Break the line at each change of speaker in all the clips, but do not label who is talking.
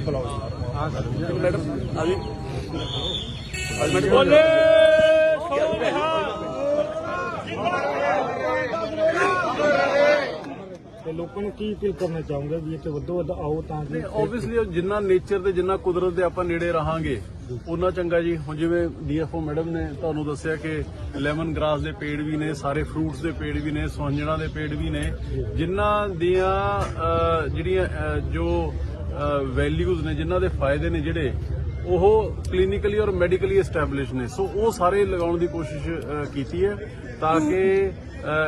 ਪ੍ਰਧਾਨ madam madam ਆ ਜੀ ਅੱਜ ਮੈਡਮ ਬੋਲੇ ਸੋ ਬਿਹਾਰ
ਤੇ ਲੋਕਾਂ ਨੂੰ ਕੀ ਅਪੀਲ ਕਰਨਾ ਚਾਹੋਗੇ ਵੀ ਇੱਥੇ ਵੱਧੋ ਵੱਧ ਆਓ ਤਾਂ ਕਿ
ਆਬਵੀਅਸਲੀ ਜਿੰਨਾ ਨੇਚਰ ਤੇ ਜਿੰਨਾ ਕੁਦਰਤ ਦੇ ਆਪਾਂ ਨੇੜੇ ਰਹਾਂਗੇ ਉਹਨਾਂ ਚੰਗਾ ਜੀ। ਹੁਣ ਜਿਵੇਂ ਡੀਐਫਓ ਮੈਡਮ ਨੇ ਤੁਹਾਨੂੰ ਦੱਸਿਆ ਕਿ ਲੈਮਨ ਗ੍ਰਾਸ ਦੇ ਪੇੜ ਵੀ ਨੇ ਸਾਰੇ ਫਰੂਟਸ ਦੇ ਪੇੜ ਵੀ ਨੇ ਸੌਂਜਣਾ ਦੇ ਪੇੜ ਵੀ ਨੇ। ਜਿਨ੍ਹਾਂ ਦੀਆਂ ਜਿਹੜੀਆਂ ਜੋ ਵੈਲਿਊਜ਼ ਨੇ ਜਿਨ੍ਹਾਂ ਦੇ ਫਾਇਦੇ ਨੇ ਜਿਹੜੇ ਉਹ ਕਲੀਨਿਕਲੀ ਔਰ ਮੈਡੀਕਲੀ ਐਸਟੈਬਲਿਸ਼ ਨੇ। ਸੋ ਉਹ ਸਾਰੇ ਲਗਾਉਣ ਦੀ ਕੋਸ਼ਿਸ਼ ਕੀਤੀ ਹੈ ਤਾਂ ਕਿ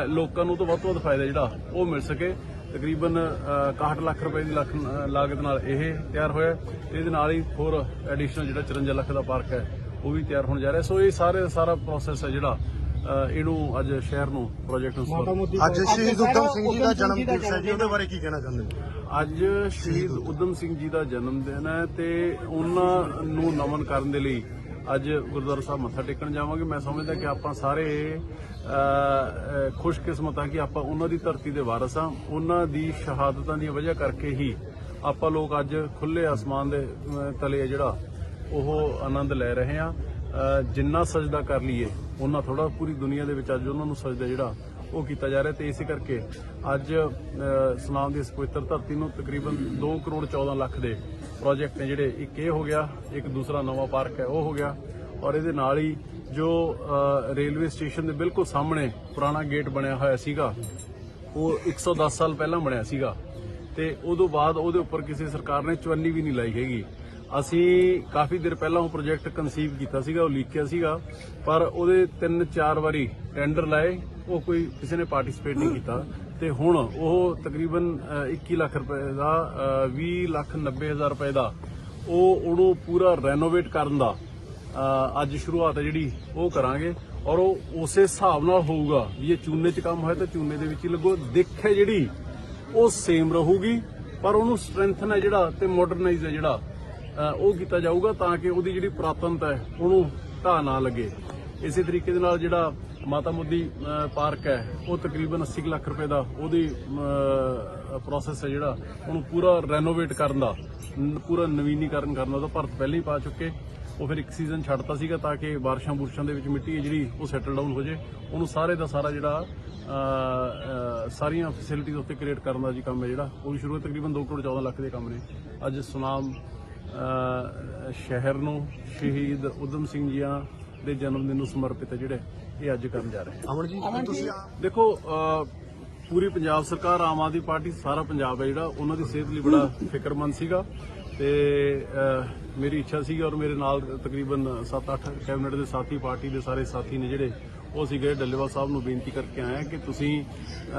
ਲੋਕਾਂ ਨੂੰ ਤੋਂ ਵੱਧ ਤੋਂ ਵੱਧ ਫਾਇਦਾ ਜਿਹੜਾ ਉਹ ਮਿਲ ਸਕੇ। ਤਕਰੀਬਨ ਅਹ, 61 ਲੱਖ ਰੁਪਏ ਦੀ ਲੱਖ ਲਾਗਤ ਨਾਲ ਇਹ ਤਿਆਰ ਹੋਇਆ ਤੇ ਇਹਦੇ ਨਾਲ ਹੀ ਹੋਰ ਐਡੀਸ਼ਨਲ ਜਿਹੜਾ 54 ਲੱਖ ਦਾ ਪਾਰਕ ਹੈ ਉਹ ਵੀ ਤਿਆਰ ਹੋਣ ਜਾ ਰਿਹਾ ਸੋ ਇਹ ਸਾਰੇ ਸਾਰਾ ਪ੍ਰੋਸੈਸ ਹੈ ਜਿਹੜਾ ਇਹਨੂੰ ਅੱਜ ਸ਼ਹਿਰ ਨੂੰ ਪ੍ਰੋਜੈਕਟ ਨੂੰ
ਅੱਜ ਸ਼ਹੀਦ ਉਦਮ ਸਿੰਘ ਜੀ ਦਾ ਜਨਮ ਦਿਵਸ ਹੈ ਜੀ ਉਹਦੇ ਬਾਰੇ ਕੀ ਕਹਿਣਾ ਚਾਹੁੰਦੇ ਹੋ?
ਅੱਜ ਸ਼ਹੀਦ ਉਦਮ ਸਿੰਘ ਜੀ ਦਾ ਜਨਮ ਦਿਨ ਹੈ ਤੇ ਉਹਨਾਂ ਨੂੰ ਨਮਨ ਕਰਨ ਦੇ ਲਈ ਅੱਜ ਗੁਰਦੁਆਰਾ ਸਾਹਿਬ ਮੱਥਾ ਟੇਕਣ ਜਾਵਾਂਗੇ। ਮੈਂ ਸਮਝਦਾ ਕਿ ਆਪਾਂ ਸਾਰੇ ਖੁਸ਼ਕਿਸਮਤ ਹਾਂ ਕਿ ਆਪਾਂ ਉਹਨਾਂ ਦੀ ਧਰਤੀ ਦੇ ਵਾਰਸ ਹਾਂ। ਉਹਨਾਂ ਦੀ ਸ਼ਹਾਦਤਾਂ ਦੀ ਵਜ੍ਹਾ ਕਰਕੇ ਹੀ ਆਪਾਂ ਲੋਕ ਅੱਜ ਖੁੱਲੇ ਆਸਮਾਨ ਦੇ ਤਲੇ ਜਿਹੜਾ ਉਹ ਆਨੰਦ ਲੈ ਰਹੇ ਹਾਂ। ਜਿੰਨਾ ਸਜਦਾ ਕਰ ਲਈਏ ਉਹਨਾਂ ਥੋੜਾ ਪੂਰੀ ਦੁਨੀਆ ਦੇ ਵਿੱਚ ਅੱਜ ਉਹਨਾਂ ਨੂੰ ਸਜਦਾ ਜਿਹੜਾ ਉਹ ਕੀਤਾ ਜਾ ਰਿਹਾ ਤੇ ਇਸੇ ਕਰਕੇ ਅੱਜ ਅਹ, ਦੀ ਇਸ ਪਵਿੱਤਰ ਧਰਤੀ ਨੂੰ ਤਕਰੀਬਨ 2 ਕਰੋੜ 14 ਲੱਖ ਦੇ ਪ੍ਰੋਜੈਕਟ ਨੇ ਜਿਹੜੇ ਇੱਕ ਇਹ ਹੋ ਗਿਆ, ਇੱਕ ਦੂਸਰਾ ਨਵਾਂ ਪਾਰਕ ਹੈ, ਉਹ ਹੋ ਗਿਆ। ਔਰ ਇਹਦੇ ਨਾਲ ਹੀ ਜੋ ਰੇਲਵੇ ਸਟੇਸ਼ਨ ਦੇ ਬਿਲਕੁਲ ਸਾਹਮਣੇ ਪੁਰਾਣਾ ਗੇਟ ਬਣਿਆ ਹੋਇਆ ਸੀਗਾ, ਉਹ 110 ਸਾਲ ਪਹਿਲਾਂ ਬਣਿਆ ਸੀਗਾ। ਤੇ ਉਦੋਂ ਬਾਅਦ ਉਹਦੇ ਉੱਪਰ ਕਿਸੇ ਸਰਕਾਰ ਨੇ ਚਵੰਨੀ ਵੀ ਨਹੀਂ ਲਾਈ ਹੈਗੀ। ਅਸੀਂ ਕਾਫੀ ਦਿਨ ਪਹਿਲਾਂ ਉਹ ਪ੍ਰੋਜੈਕਟ ਕਨਸੀਵ ਕੀਤਾ ਸੀਗਾ, ਉਹ ਲਿਖਿਆ ਸੀਗਾ, ਪਰ ਉਹਦੇ ਤਿੰਨ ਚਾਰ ਵਾਰੀ ਟੈਂਡਰ ਲਾਏ, ਉਹ ਕੋਈ ਕਿਸੇ ਨੇ ਪਾਰਟਿਸਿਪੇਟ ਨਹੀਂ ਕੀਤਾ। ਤੇ ਹੁਣ ਉਹ ਤਕਰੀਬਨ ਅ, 21 ਲੱਖ ਰੁਪਏ ਦਾ ਅ, 20 ਲੱਖ 90 ਹਜ਼ਾਰ ਰੁਪਏ ਦਾ ਉਹ ਉਹਨੂੰ ਪੂਰਾ ਰੈਨੋਵੇਟ ਕਰਨ ਦਾ ਅੱਜ ਸ਼ੁਰੂਆਤ ਹੈ ਜਿਹੜੀ ਉਹ ਕਰਾਂਗੇ। ਔਰ ਉਹ ਉਸੇ ਹਿਸਾਬ ਨਾਲ ਹੋਊਗਾ ਵੀ ਇਹ ਚੂਨੇ 'ਚ ਕੰਮ ਹੋਇਆ ਤਾਂ ਚੂਨੇ ਦੇ ਵਿੱਚ ਹੀ ਲੱਗੋ। ਦਿੱਖ ਹੈ ਜਿਹੜੀ ਉਹ ਸੇਮ ਰਹੂਗੀ ਪਰ ਉਹਨੂੰ ਸਟਰੈਂਥਨ ਹੈ ਜਿਹੜਾ ਤੇ ਮਾਡਰਨਾਈਜ਼ ਹੈ ਜਿਹੜਾ ਉਹ ਕੀਤਾ ਜਾਊਗਾ ਤਾਂ ਕਿ ਉਹਦੀ ਜਿਹੜੀ ਪੁਰਾਤਨਤਾ ਹੈ ਉਹਨੂੰ ਢਾਹ ਨਾ ਲੱਗੇ। ਇਸੇ ਤਰੀਕੇ ਦੇ ਨਾਲ ਜਿਹੜਾ ਮਾਤਾ ਮੁੱਦੀ ਪਾਰਕ ਹੈ, ਉਹ ਤਕਰੀਬਨ 80 ਕੁ ਲੱਖ ਰੁਪਏ ਦਾ ਉਹਦੀ ਪ੍ਰੋਸੈਸ ਹੈ ਜਿਹੜਾ, ਉਹਨੂੰ ਪੂਰਾ ਰੈਨੋਵੇਟ ਕਰਨ ਦਾ ਪੂਰਾ ਨਵੀਨੀਕਰਨ ਕਰਨ ਦਾ, ਉਹਦਾ ਭਰਤ ਪਹਿਲਾਂ ਹੀ ਪਾ ਚੁੱਕੇ। ਉਹ ਫਿਰ ਇੱਕ ਸੀਜ਼ਨ ਛੱਡਤਾ ਸੀਗਾ ਤਾਂ ਕਿ ਬਾਰਿਸ਼ਾਂ ਬੁਰਸ਼ਾਂ ਦੇ ਵਿੱਚ ਮਿੱਟੀ ਹੈ ਜਿਹੜੀ, ਉਹ ਸੈਟਲ ਡਾਊਨ ਹੋ ਜੇ। ਉਹਨੂੰ ਸਾਰੇ ਦਾ ਸਾਰਾ ਜਿਹੜਾ ਸਾਰੀਆਂ ਫੈਸਿਲਿਟੀਜ਼ ਉੱਤੇ ਕ੍ਰੀਏਟ ਕਰਨ ਦਾ ਜੀ ਕੰਮ ਹੈ ਜਿਹੜਾ, ਉਹ ਸ਼ੁਰੂ ਤਕਰੀਬਨ 2 ਕਰੋੜ 14 ਲੱਖ ਦੇ ਕੰਮ ਨੇ। ਅੱਜ ਸੁਨਾਮ ਸ਼ਹਿਰ ਨੂੰ ਸ਼ਹੀਦ ਉਦਮ ਸਿੰਘ ਜੀਆਂ ਦੇ ਜਨਮ ਦਿਨ ਨੂੰ ਸਮਰਪਿਤ ਹੈ ਜਿਹੜੇ ਇਹ ਅੱਜ ਕਰਨ ਜਾ ਰਹੇ ਹਾਂ।
ਅਮਨ ਜੀ ਤੁਸੀਂ ਆ-
ਦੇਖੋ ਪੂਰੀ ਪੰਜਾਬ ਸਰਕਾਰ ਆਮ ਆਦਮੀ ਪਾਰਟੀ ਸਾਰਾ ਪੰਜਾਬ ਹੈ ਜਿਹੜਾ ਉਹਨਾਂ ਦੀ ਸਿਹਤ ਲਈ ਬੜਾ ਫਿਕਰਮੰਦ ਸੀਗਾ ਤੇ ਮੇਰੀ ਇੱਛਾ ਸੀਗੀ ਔਰ ਮੇਰੇ ਨਾਲ ਤਕਰੀਬਨ 7-8 ਕੈਬਨਿਟ ਦੇ ਸਾਥੀ ਪਾਰਟੀ ਦੇ ਸਾਰੇ ਸਾਥੀ ਨੇ ਜਿਹੜੇ ਉਹ ਸੀਗੇ। ਡੱਲੇਵਾਲ ਸਾਹਿਬ ਨੂੰ ਬੇਨਤੀ ਕਰਕੇ ਆਏ ਹਾਂ ਕਿ ਤੁਸੀਂ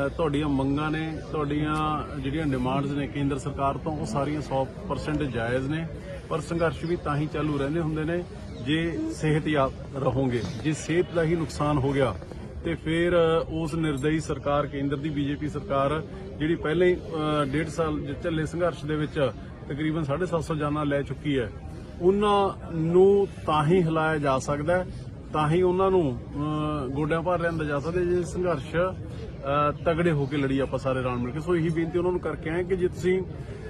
ਤੁਹਾਡੀਆਂ ਮੰਗਾਂ ਨੇ ਤੁਹਾਡੀਆਂ ਜਿਹੜੀਆਂ ਡਿਮਾਂਡਸ ਨੇ ਕੇਂਦਰ ਸਰਕਾਰ ਤੋਂ ਉਹ ਸਾਰੀਆਂ 100% ਜਾਇਜ਼ ਨੇ ਪਰ ਸੰਘਰਸ਼ ਵੀ ਤਾਂ ਹੀ ਚਾਲੂ ਰਹਿੰਦੇ ਹੁੰਦੇ ਨੇ ਜੇ ਸਿਹਤਯਾਬ ਰਹੋਗੇ ਜੇ ਸਿਹਤ ਦਾ ਹੀ ਨੁਕਸਾਨ ਹੋ ਗਿਆ ਤੇ ਫਿਰ ਉਸ ਨਿਰਦਈ ਸਰਕਾਰ ਕੇਂਦਰ ਦੀ ਬੀਜੇਪੀ ਸਰਕਾਰ ਜਿਹੜੀ ਪਹਿਲੇ ਹੀ ਅ, ਡੇਢ ਸਾਲ ਜ- ਚੱਲੇ ਸੰਘਰਸ਼ ਦੇ ਵਿੱਚ ਤਕਰੀਬਨ 750 ਜਾਨਾਂ ਲੈ ਚੁੱਕੀ ਹੈ। ਉਹਨਾਂ ਨੂੰ ਤਾਂ ਹੀ ਹਿਲਾਇਆ ਜਾ ਸਕਦਾ ਹੈ ਤਾਂ ਹੀ ਉਹਨਾਂ ਨੂੰ ਗੋਡਿਆਂ ਭਰ ਲਿਆਂਦਾ ਜਾ ਸਕਦਾ ਜੇ ਸੰਘਰਸ਼ ਤਗੜੇ ਹੋ ਕੇ ਲੜੀ ਆਪਾਂ ਸਾਰੇ ਰਲ ਮਿਲ ਕੇ। ਸੋ ਇਹੀ ਬੇਨਤੀ ਉਹਨਾਂ ਨੂੰ ਕਰਕੇ ਆਏ ਕਿ ਜੇ ਤੁਸੀਂ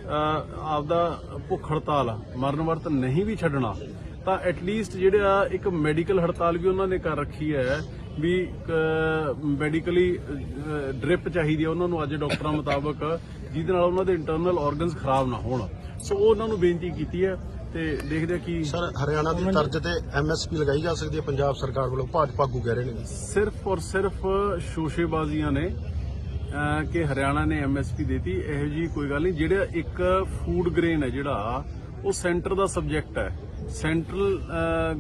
ਆਪਦਾ ਭੁੱਖ ਹੜਤਾਲ ਮਰਨ ਵਰਤ ਨਹੀਂ ਵੀ ਛੱਡਣਾ ਤਾਂ ਐਟਲੀਸਟ ਜਿਹੜਾ ਇੱਕ ਮੈਡੀਕਲ ਹੜਤਾਲ ਵੀ ਉਹਨਾਂ ਨੇ ਕਰ ਰੱਖੀ ਹੈ ਵੀ ਮੈਡੀਕਲੀ ਡ੍ਰਿਪ ਚਾਹੀਦੀ ਹੈ ਉਹਨਾਂ ਨੂੰ ਅੱਜ ਡਾਕਟਰਾਂ ਮੁਤਾਬਕ ਜਿਹਦੇ ਨਾਲ ਉਹਨਾਂ ਦੇ ਇੰਟਰਨਲ ਆਰਗਨਸ ਖਰਾਬ ਨਾ ਹੋਣ। ਸੋ ਉਹ ਉਹਨਾਂ ਨੂੰ ਬੇਨਤੀ ਕੀਤੀ ਹੈ ਤੇ ਦੇਖਦੇ ਆ ਕੀ
ਸਰ ਹਰਿਆਣਾ ਦੀ ਤਰਜ਼ ਤੇ ਐਮਐਸਪੀ ਲਗਾਈ ਜਾ ਸਕਦੀ ਹੈ ਪੰਜਾਬ ਸਰਕਾਰ ਵੱਲੋਂ ਭਾਜਪਾ ਆਗੂ ਕਹਿ ਰਹੇ ਨੇ।
ਸਿਰਫ ਔਰ ਸਿਰਫ ਸ਼ੋਸ਼ੇਬਾਜ਼ੀਆਂ ਨੇ ਕਿ ਹਰਿਆਣਾ ਨੇ ਐਮਐਸਪੀ ਦਿੱਤੀ ਇਹੋ ਜੀ ਕੋਈ ਗੱਲ ਨਹੀਂ। ਜਿਹੜਾ ਇੱਕ ਫੂਡ ਗ੍ਰੇਨ ਹੈ ਜਿਹੜਾ ਉਹ ਸੈਂਟਰ ਦਾ ਸਬਜੈਕਟ ਹੈ। ਸੈਂਟਰਲ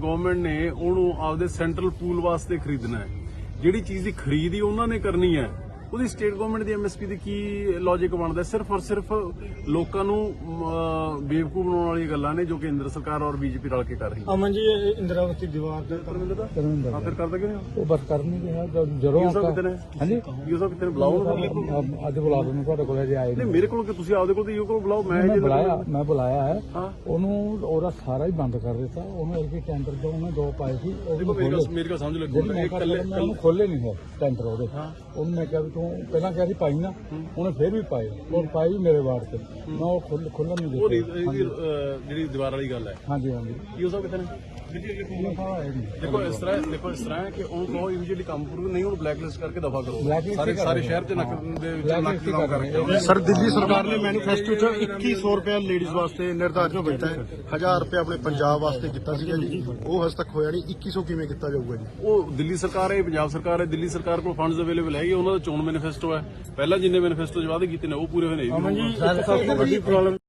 ਗਵਰਨਮੈਂਟ ਨੇ ਉਹਨੂੰ ਆਪਦੇ ਸੈਂਟਰਲ ਪੂਲ ਵਾਸਤੇ ਖਰੀਦਣਾ ਹੈ। ਜਿਹੜੀ ਚੀਜ਼ ਦੀ ਖਰੀਦ ਹੀ ਉਹਨਾਂ ਨੇ ਕਰਨੀ ਹੈ ਉਹਦੀ ਸਟੇਟ ਗਵਰਨਮੈਂਟ ਦੀ ਐਮਐਸਪੀ ਦੀ ਕੀ ਲੌਜੀਕ ਬਣਦਾ? ਸਿਰਫ ਔਰ ਸਿਰਫ ਲੋਕਾਂ ਨੂੰ ਬੇਵਕੂਫ ਬਣਾਉਣ ਵਾਲੀਆਂ ਗੱਲਾਂ ਨੇ ਜੋ ਕੇਂਦਰ ਸਰਕਾਰ ਔਰ ਬੀਜੇਪੀ ਰਲ ਕੇ ਕਰ ਰਹੀ ਹੈ।
ਅਮਨ ਜੀ ਇੰਦਰਾਵਤੀ ਦੀਵਾਰ ਦੇ
ਹਾਂ ਫਿਰ ਕਰ ਦਗੇ
ਉਹ? ਬਸ ਕਰਨ ਨਹੀਂ ਰਿਹਾ ਜਦੋਂ
ਯੂਸਫ ਕਿਤੇ
ਹਾਂਜੀ?
ਯੂਸਫ ਕਿਤੇ ਬੁਲਾਓ।
ਅੱਜ ਬੁਲਾ ਦੋ ਤੁਹਾਡੇ ਕੋਲ ਜੇ ਆਏ
ਨਹੀਂ ਮੇਰੇ ਕੋਲ ਕਿ ਤੁਸੀਂ ਆਪਦੇ ਕੋਲ ਤੇ ਯੂ ਕੋਲ ਬੁਲਾਓ? ਮੈਂ ਜੇ
ਬੁਲਾਇਆ ਮੈਂ ਬੁਲਾਇਆ ਹੈ। ਉਹਨੂੰ ਉਹਦਾ ਸਾਰਾ ਹੀ ਬੰਦ ਕਰ ਦਿੱਤਾ। ਉਹਨੂੰ ਇੱਕ ਟੈਂਡਰ ਤੋਂ ਉਹਨੇ ਦੋ ਪਾਏ ਸੀ ਉਹ
ਮੇਰੀ ਗੱਲ ਸਮਝ ਲੱਗੋ।
ਕੱਲ
ਕੱਲੇ
ਉਹਨੂੰ ਖੋਲੇ ਨਹੀਂ ਹੈ ਟੈਂਡਰ ਉਹਦੇ। ਉਹਨੂੰ ਮੈਂ ਕਿਹਾ ਵੀ ਤੂੰ
ਤੂੰ ਪਹਿਲਾਂ ਕਿਹਾ ਸੀ ਪਾਈ ਨਾ ਉਹਨੇ ਫਿਰ ਵੀ ਪਾਏ। ਔਰ ਪਾਈ ਵੀ ਮੇਰੇ ਵਾਰਡ ਤੇ। ਮੈਂ ਉਹ ਖੁੱਲ ਖੁੱਲਣ ਨਹੀਂ
ਉਹ ਨਹੀਂ
ਦਿੱਤੇ
ਇਹਦੀ, ਅਹ, ਜਿਹੜੀ ਦੀਵਾਰ ਵਾਲੀ ਗੱਲ ਹੈ।
ਹਾਂਜੀ ਹਾਂਜੀ।
ਕੀ ਉਸ ਕਿਤੇ ਨੇ? ਦੇਖੋ ਇਸ ਤਰ੍ਹਾਂ ਦੇਖੋ ਇਸ ਤਰ੍ਹਾਂ ਹੈ ਕਿ ਉਹ ਕਹੋ ਇਮੀਡੀਏਟਲੀ ਕੰਮ ਪੂਰਾ ਨਹੀਂ ਉਹਨੂੰ ਬਲੈਕਲਿਸਟ ਕਰਕੇ ਦਫਾ ਕਰੋ।
Blacklist
ਸਾਰੇ
ਹੀ ਕਰ
ਸਾਰੇ
ਰਹੇ
ਸ਼ਹਿਰ 'ਚ ਨੱਕ ਦੇ ਵਿੱਚ ਨੱਕ
ਕਰ ਰਹੇ
ਕਰਕੇ।
ਸਰ ਦਿੱਲੀ ਸਰਕਾਰ ਨੇ ਮੈਨੀਫੈਸਟੋ 'ਚ 2100 ਰੁਪਏ ਲੇਡੀਜ਼ ਵਾਸਤੇ ਨਿਰਧਾਰਿਤ ਕੀਤਾ ਹੈ। 1000 ਰੁਪਏ ਆਪਣੇ ਪੰਜਾਬ ਵਾਸਤੇ ਕੀਤਾ ਸੀਗਾ ਜੀ। ਉਹ ਹਜੇ ਤੱਕ ਹੋਇਆ ਨਹੀਂ। 2100 ਕਿਵੇਂ ਕੀਤਾ ਜਾਊਗਾ ਜੀ?
ਉਹ ਦਿੱਲੀ ਸਰਕਾਰ ਹੈ ਪੰਜਾਬ ਸਰਕਾਰ ਹੈ। ਦਿੱਲੀ ਸਰਕਾਰ ਕੋਲ ਫੰਡਸ ਅਵੇਲੇਬਲ ਹੈਗੇ ਉਹਨਾਂ ਦਾ ਚੋਣ ਮੈਨੀਫੈਸਟੋ ਹੈ। ਪਹਿਲਾਂ ਜਿੰਨੇ ਮੈਨੀਫੈਸਟੋ ਵਾਅਦੇ ਕੀਤੇ ਨੇ ਉਹ ਪੂਰੇ ਹੋਏ ਨੇ।
ਅਮਨ ਜੀ ਸਭ ਤੋਂ ਵੱਡੀ ਪ੍ਰੋਬਲਮ